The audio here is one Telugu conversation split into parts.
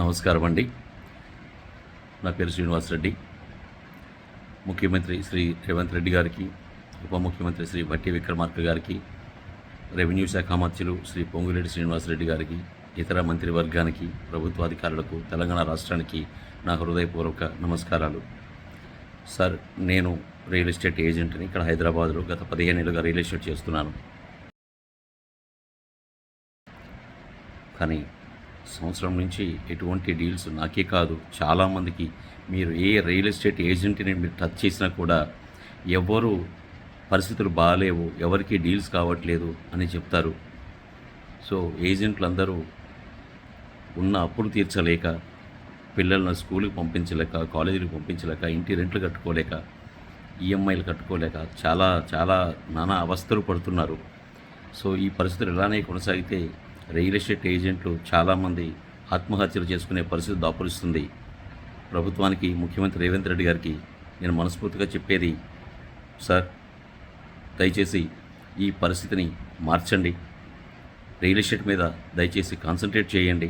నమస్కారం అండి. నా పేరు శ్రీనివాసరెడ్డి ముఖ్యమంత్రి శ్రీ రేవంత్ రెడ్డి గారికి ఉప ముఖ్యమంత్రి శ్రీ భట్టి విక్రమార్క గారికి రెవెన్యూ శాఖ మంత్రులు శ్రీ పొంగులేటి శ్రీనివాసరెడ్డి గారికి ఇతర మంత్రివర్గానికి ప్రభుత్వాధికారులకు తెలంగాణ రాష్ట్రానికి నా హృదయపూర్వక నమస్కారాలు. సార్ నేను రియల్ ఎస్టేట్ ఏజెంట్ని ఇక్కడ హైదరాబాద్లో గత పదిహేను ఏళ్ళుగా రియల్ ఎస్టేట్ చేస్తున్నాను. కానీ సంవత్సరం నుంచి ఎటువంటి డీల్స్ నాకే కాదు. చాలామందికి మీరు ఏ రియల్ ఎస్టేట్ ఏజెంట్ని మీరు టచ్ చేసినా కూడా ఎవరు పరిస్థితులు బాగాలేవు ఎవరికి డీల్స్ కావట్లేదు అని చెప్తారు. సో ఏజెంట్లు అందరూ ఉన్న అప్పులు తీర్చలేక పిల్లలను స్కూల్కి పంపించలేక కాలేజీలకు పంపించలేక ఇంటి రెంట్లు కట్టుకోలేక ఈఎంఐలు కట్టుకోలేక చాలా చాలా నానా అవస్థలు పడుతున్నారు. సో ఈ పరిస్థితులు ఇలానే కొనసాగితే రియల్ ఎస్టేట్ ఏజెంట్లు చాలామంది ఆత్మహత్యలు చేసుకునే పరిస్థితి దాపురిస్తుంది. ప్రభుత్వానికి ముఖ్యమంత్రి రేవంత్ రెడ్డి గారికి నేను మనస్ఫూర్తిగా చెప్పేది సార్ దయచేసి ఈ పరిస్థితిని మార్చండి. రియల్ ఎస్టేట్ మీద దయచేసి కాన్సన్ట్రేట్ చేయండి.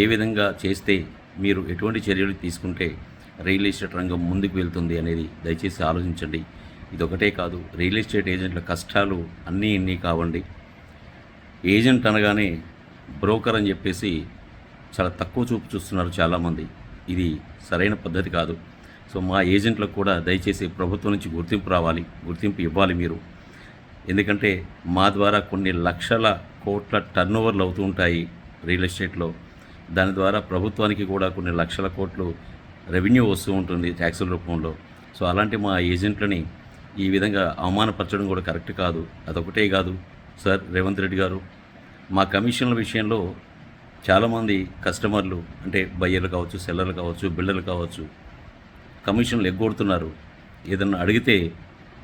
ఏ విధంగా చేస్తే మీరు ఎటువంటి చర్యలు తీసుకుంటే రియల్ ఎస్టేట్ రంగం ముందుకు వెళ్తుంది అనేది దయచేసి ఆలోచించండి. ఇది ఒకటే కాదు రియల్ ఎస్టేట్ ఏజెంట్ల కష్టాలు అన్నీ ఇన్ని కావండి. ఏజెంట్ అనగానే బ్రోకర్ అని చెప్పేసి చాలా తక్కువ చూపు చూస్తున్నారు చాలామంది. ఇది సరైన పద్ధతి కాదు. సో మా ఏజెంట్లకు కూడా దయచేసి ప్రభుత్వం నుంచి గుర్తింపు రావాలి గుర్తింపు ఇవ్వాలి మీరు. ఎందుకంటే మా ద్వారా కొన్ని లక్షల కోట్ల టర్న్ ఓవర్లు అవుతూ ఉంటాయి రియల్ ఎస్టేట్లో. దాని ద్వారా ప్రభుత్వానికి కూడా కొన్ని లక్షల కోట్లు రెవెన్యూ వస్తూ ఉంటుంది ట్యాక్సుల రూపంలో. సో అలాంటి మా ఏజెంట్లని ఈ విధంగా అవమానపరచడం కూడా కరెక్ట్ కాదు. అదొకటే కాదు. సార్ రేవంత్ రెడ్డి గారు మా కమిషన్ల విషయంలో చాలామంది కస్టమర్లు అంటే బయ్యర్లు కావచ్చు సెల్లర్లు కావచ్చు బిల్డర్లు కావచ్చు కమిషన్లు ఎగ్గొడుతున్నారు. ఏదన్నా అడిగితే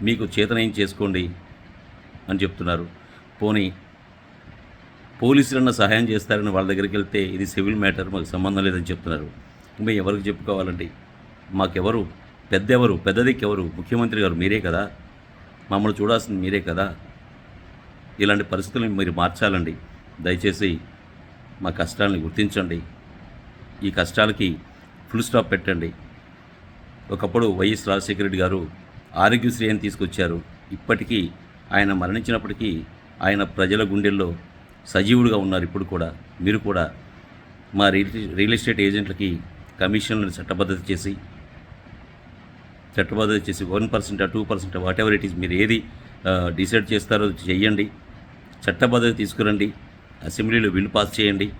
మీకు చేతనయం చేసుకోండి అని చెప్తున్నారు. పోనీ పోలీసులన్న సహాయం చేస్తారని వాళ్ళ దగ్గరికి వెళ్తే ఇది సివిల్ మ్యాటర్ మాకు సంబంధం లేదని చెప్తున్నారు. మేము ఎవరికి చెప్పుకోవాలండి? మాకెవరు? పెద్ద ఎవరు పెద్ద దిక్కు ఎవరు ముఖ్యమంత్రి గారు మీరే కదా? మమ్మల్ని చూడాల్సింది మీరే కదా? ఇలాంటి పరిస్థితులను మీరు మార్చాలండి. దయచేసి మా కష్టాలని గుర్తించండి. ఈ కష్టాలకి ఫుల్ స్టాప్ పెట్టండి. ఒకప్పుడు వైఎస్ రాజశేఖర రెడ్డి గారు ఆరోగ్యశ్రీ అని తీసుకొచ్చారు. ఇప్పటికీ ఆయన మరణించినప్పటికీ ఆయన ప్రజల గుండెల్లో సజీవుడిగా ఉన్నారు ఇప్పుడు కూడా. మీరు కూడా మా రియల్ రియల్ ఎస్టేట్ ఏజెంట్లకి కమిషన్లను చట్టబద్ధత చేసి చట్టబద్ధత చేసి one percent two percent whatever it is మీరు ఏది డిసైడ్ చేస్తారో చెయ్యండి. చట్టబద్ధత తీసుకురండి అసెంబ్లీలో బిల్లు పాస్ చేయండి.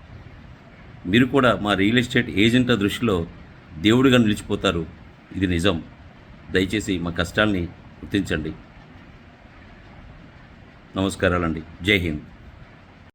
మీరు కూడా మా రియల్ ఎస్టేట్ ఏజెంట్ల దృష్టిలో దేవుడిగా నిలిచిపోతారు. ఇది నిజం. దయచేసి మా కష్టాల్ని గుర్తించండి. నమస్కారాలండి. జై హింద్.